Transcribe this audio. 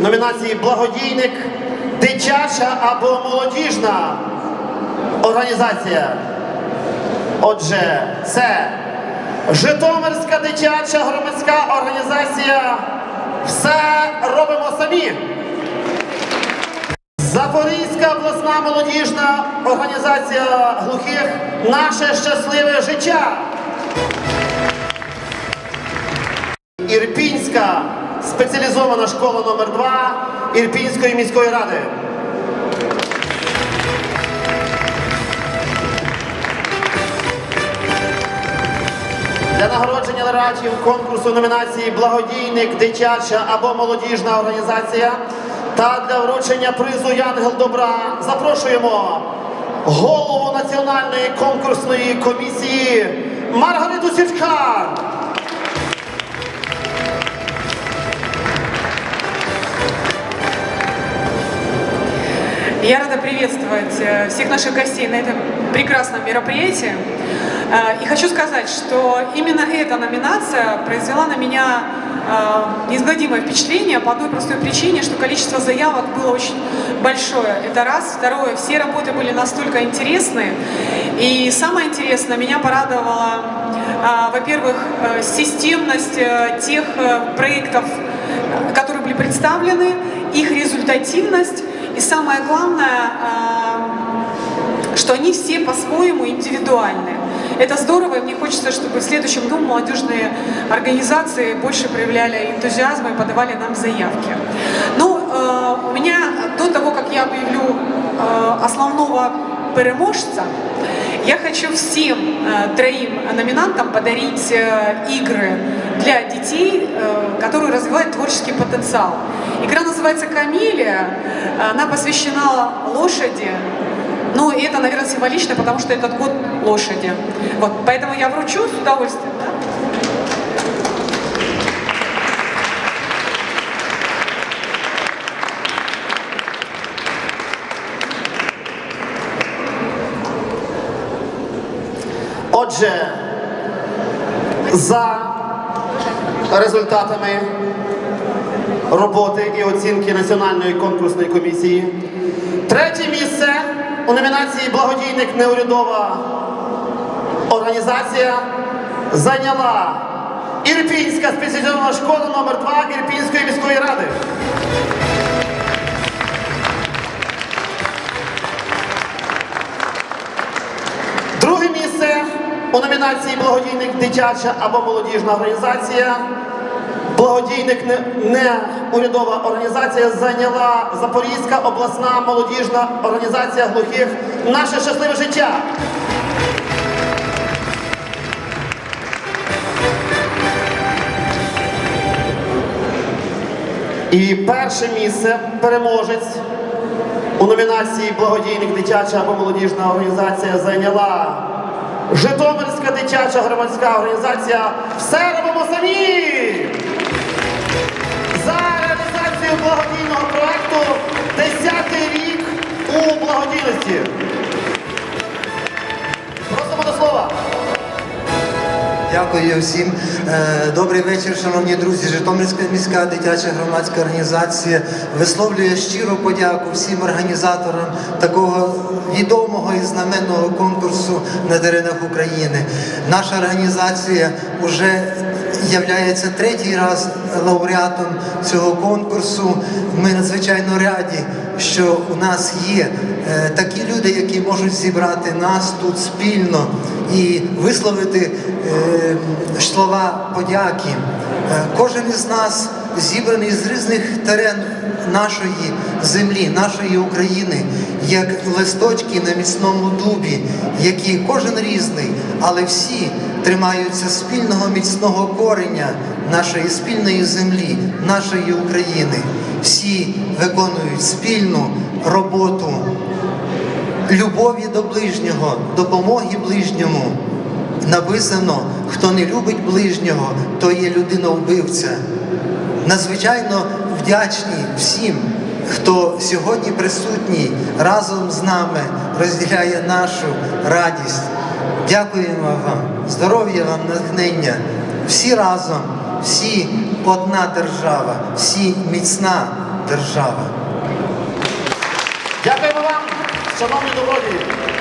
номінації Благодійник, дитяча або молодіжна організація. Отже, це Житомирська дитяча громадська організація Все робимо самі. Запорізька обласна молодіжна організація глухих Наше щасливе життя. Ірпінська спеціалізована школа номер 2 Ірпінської міської ради. Для нагородження лауреатів конкурсу номінації Благодійник, дитяча або молодіжна організація та для вручення призу Янгел Добра запрошуємо голову національної конкурсної комісії Маргариту Січкар. Я рада приветствовать э, всех наших гостей на этом прекрасном мероприятии. Э, И хочу сказать, что именно эта номинация произвела на меня э, неизгладимое впечатление по одной простой причине, что количество заявок было очень большое. Это раз. Второе, все работы были настолько интересны. И самое интересное, меня порадовала, во-первых, системность тех проектов, которые были представлены, их результативность и самое главное, э, что они все по-своему индивидуальны. Это здорово, и мне хочется, чтобы в следующем году молодежные организации больше проявляли энтузиазм и подавали нам заявки. Ну, у меня до того, как я объявлю э, основного переможца, я хочу всем э, троим номинантам подарить э, игры для детей, которые развивают творческий потенциал. Игра называется «Камелия», она посвящена лошади, ну, и это, наверное, символично, потому что этот год лошади. Вот, поэтому я вручу с удовольствием. да. Отже, за результатами роботи і оцінки Національної конкурсної комісії, третє місце у номінації Благодійник неурядова організація зайняла Ірпінська спеціалізована школа номер 2 Ірпінської міської ради. Друге місце у номінації Благодійник дитяча або молодіжна організація. Благодійник не, урядова організація зайняла Запорізька обласна молодіжна організація глухих Наше щасливе життя. І перше місце переможець у номінації Благодійник дитяча або молодіжна організація зайняла Житомирська дитяча громадська організація Все робимо самі! У Дякую всім. Е, Добрий вечір, шановні друзі. Житомирська міська дитяча громадська організація висловлює щиру подяку всім організаторам такого відомого і знаменного конкурсу на теренах України. Наша організація вже являється третій раз лауреатом цього конкурсу. Ми надзвичайно раді, що у нас є е, такі люди, які можуть зібрати нас тут спільно і висловити е, слова подяки. Е, Кожен із нас зібраний з різних терен нашої землі, нашої України, як листочки на міцному дубі, які кожен різний, але всі тримаються спільного міцного кореня нашої спільної землі, нашої України. Всі виконують спільну роботу любові до ближнього, допомоги ближньому. Написано, хто не любить ближнього, то є людина-вбивця. Надзвичайно вдячні всім, хто сьогодні присутній разом з нами розділяє нашу радість. Дякуємо вам, здоров'я вам, натхнення. Всі разом, всі одна держава, всі міцна держава. Дякуємо вам, шановні добродії.